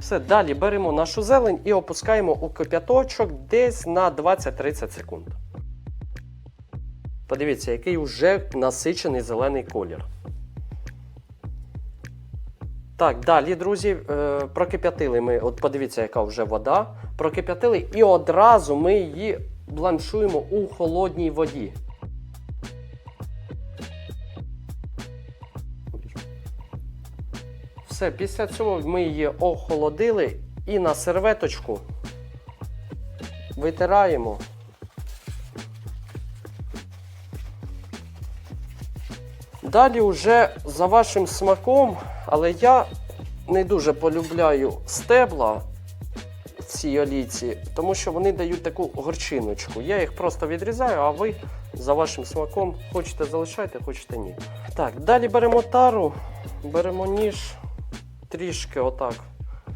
Все, далі беремо нашу зелень і опускаємо у кип'яточок десь на 20-30 секунд. Подивіться, який вже насичений зелений колір. Так, далі, друзі, е, прокип'ятили ми. От подивіться, яка вже вода. Прокип'ятили і одразу ми її бланшуємо у холодній воді. Все, після цього ми її охолодили і на серветочку витираємо. Далі вже за вашим смаком, але я не дуже полюбляю стебла в цій олійці, тому що вони дають таку горчиночку. Я їх просто відрізаю, а ви за вашим смаком хочете залишайте, хочете ні. Так, далі беремо тару, беремо ніж, трішки отак